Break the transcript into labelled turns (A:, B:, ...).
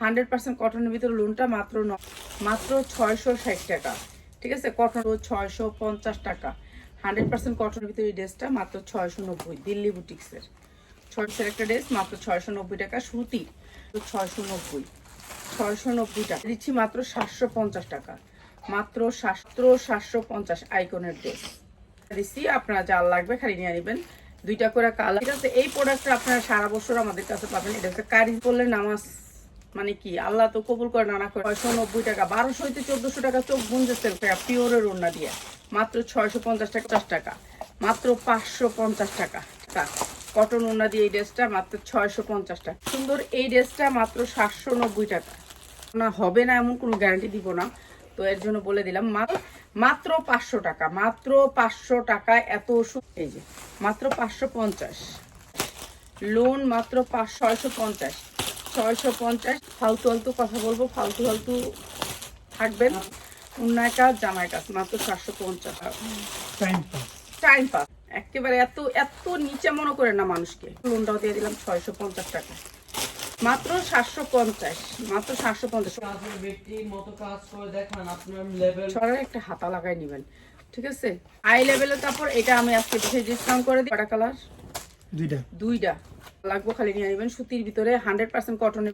A: Hundred percent কটনের ভিতরে লোনটা মাত্র ন- মাত্র ছয়শো ষাট টাকা। ঠিক আছে? কটন ছয়শো পঞ্চাশ টাকা। হান্ড্রেড পার্সেন্ট কটনের ভিতরে ড্রেসটা মাত্র ছয়শো নব্বই, দিল্লি বুটিক্সের ছয়শোর একটা ড্রেস মাত্র ছয়শো নব্বই টাকা। সুতি, ছয়শো নব্বই। ছয়শো নব্বই টাকা। দিচ্ছি মাত্র সাতশো পঞ্চাশ টাকা। মাত্র সাতশো সাতশো পঞ্চাশ আইকনের ড্রেস দিচ্ছি, আপনারা যা লাগবে খালি নিয়ে নেবেন। দুইটা করে কালার ঠিক আছে? এই প্রোডাক্টটা আপনারা সারা বছর আমাদের কাছে পাবেন। এটা হচ্ছে কারি পড়লে নামাজ মানে কি, আল্লাহ তো কবুল করে নানা করে। ছয়শো নব্বই টাকা, বারোশো হইতে চোদ্দশো টাকা, চোখ গুঞ্জে সেল টাকা পিওরের ওড়না দিয়ে। মাত্র ছয়শো পঞ্চাশ টাকা পঞ্চাশ টাকা। মাত্র পাঁচশো পঞ্চাশ টাকা। কটন ওড়না দিয়ে এই ড্রেসটা মাত্র ছয়শো পঞ্চাশ টাকা। সুন্দর এই ড্রেসটা মাত্র সাতশো নব্বই টাকা। না, হবে না এমন কোনো গ্যারান্টি দিব না। তো এর জন্য বলে দিলাম, মাত্র পাঁচশো টাকা, মাত্র পাঁচশো টাকা এত সু- এই যে, মাত্র পাঁচশো পঞ্চাশ। লোন মাত্র পাঁচ ছয়শো পঞ্চাশ। ছয়শো পঞ্চাশ ফালতু ফালতু কথা বলব ফালতু ফালতু থাকবেন। উন্নয় কাজ জামাই কাজ মাত্র সাতশো পঞ্চাশ।
B: টাইম পাস
A: টাইম পাস একেবারে এত এত নিচে মনে করে না মানুষকে। লোনটাও দিয়ে দিলাম ছয়শো পঞ্চাশ টাকা। মাত্র সাতশো পঞ্চাশ মাত্র সাতশো পঞ্চাশ।
C: লেভেল
A: ছড়ার একটা হাতা লাগাই নেবেন ঠিক আছে? হাই লেভেলের কাপড় এটা আমি আজকে বেশি ডিসকাউন্ট করে দিই কালার
B: দুইটা।
A: দুইটা। লাগবো খালি নিয়ে নেবেন। সুতির ভিতরে হান্ড্রেড পার্সেন্ট কটনের